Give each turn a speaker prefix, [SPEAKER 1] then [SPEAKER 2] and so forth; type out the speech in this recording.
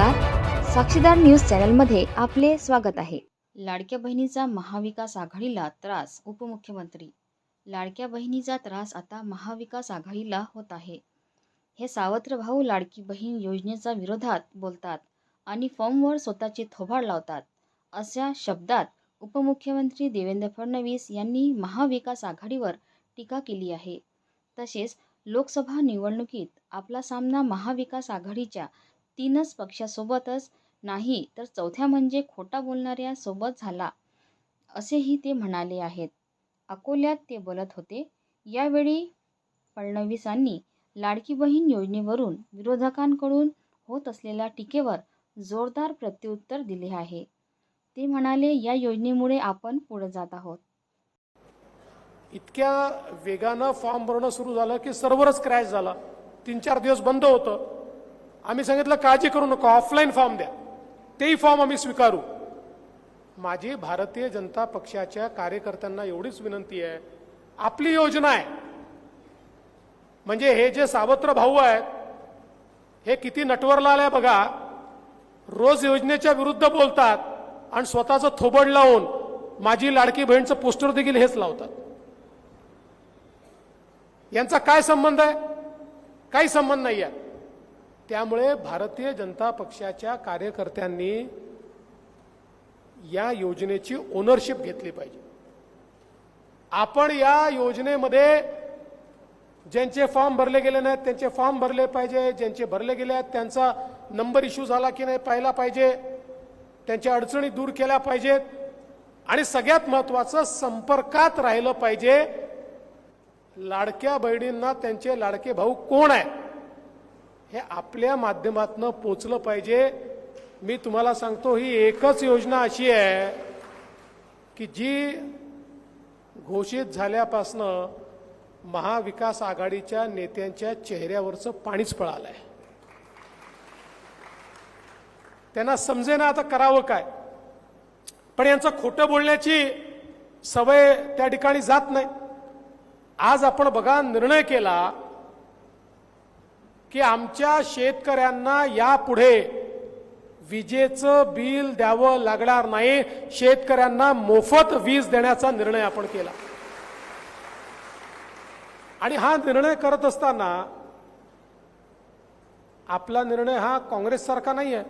[SPEAKER 1] नमस्कार. साक्षीदार न्यूज चॅनलमध्ये आपले स्वागत आहे. लाडक्या बहिणीचा महाविकास आघाडीला त्रास उपमुख्यमंत्री. लाडक्या बहिणीचा त्रास आता महाविकास आघाडीला होत आहे. हे सावत्र भाऊ लाडकी बहीण योजनेच्या विरोधात बोलतात आणि फॉर्मवर स्वतःचे थोबाड लावतात. अशा शब्दात उपमुख्यमंत्री देवेंद्र फडणवीस यांनी महाविकास आघाडीवर टीका केली आहे. तसेच लोकसभा निवडणुकीत आपला सामना महाविकास आघाडीच्या तीनच पक्षासोबतच नाही तर चौथ्या म्हणजे खोटा बोलणाऱ्या सोबत झाला असेही ते म्हणाले आहेत. अकोल्यात ते बोलत होते. यावेळी फडणवीसांनी लाडकी बहीण योजनेवरून विरोधकांकडून होत असलेल्या टीकेवर जोरदार प्रत्युत्तर दिले आहे. ते म्हणाले या योजनेमुळे आपण पुढे जात आहोत.
[SPEAKER 2] इतक्या वेगानं फॉर्म भरणं सुरू झालं की सर्व्हरच क्रॅश झाला. तीन चार दिवस बंद होतं. आम्ही सांगितलं काळजी करू नका ऑफलाईन फॉर्म द्या. तेही फॉर्म आम्ही स्वीकारू. माझी भारतीय जनता पक्षाच्या कार्यकर्त्यांना एवढीच विनंती आहे आपली योजना आहे. म्हणजे हे जे सावत्र भाऊ आहेत हे किती नटवरला आहे बघा. रोज योजनेच्या विरुद्ध बोलतात आणि स्वतःचं थोबड लावून माझी लाडकी बहीणचं पोस्टर देखील हेच लावतात. यांचा काय संबंध आहे? काही संबंध नाही आहे त्यामुळे भारतीय जनता पक्षाच्या कार्यकर्त्यांनी या योजनेची ओनरशिप घेतली पाहिजे. आपण या योजनेमध्ये ज्यांचे फॉर्म भरले गेले नाहीत त्यांचे फॉर्म भरले पाहिजे. ज्यांचे भरले गेले आहेत त्यांचा नंबर इश्यू झाला की नाही पाहिला पाहिजे. त्यांच्या अडचणी दूर केल्या पाहिजेत. आणि सगळ्यात महत्वाचं संपर्कात राहिलं पाहिजे. लाडक्या बहिणींना त्यांचे लाडके भाऊ कोण आहेत? हे आपल्या माध्यमातून पोचलं पाहिजे. मी तुम्हाला सांगतो ही एकच योजना अशी आहे की जी घोषित झाल्यापासनं महाविकास आघाडीच्या नेत्यांच्या चेहऱ्यावरचं पाणीच पळालं आहे त्यांना समजेना आता करावं काय. पण यांचं खोटं बोलण्याची सवय त्या ठिकाणी जात नाही. आज आपण बघा निर्णय केला की आमच्या शेतकऱ्यांना यापुढे विजेचं बिल द्यावं लागणार नाही. शेतकऱ्यांना मोफत वीज देण्याचा निर्णय आपण केला. आणि हा निर्णय करत असताना आपला निर्णय हा काँग्रेससारखा नाही आहे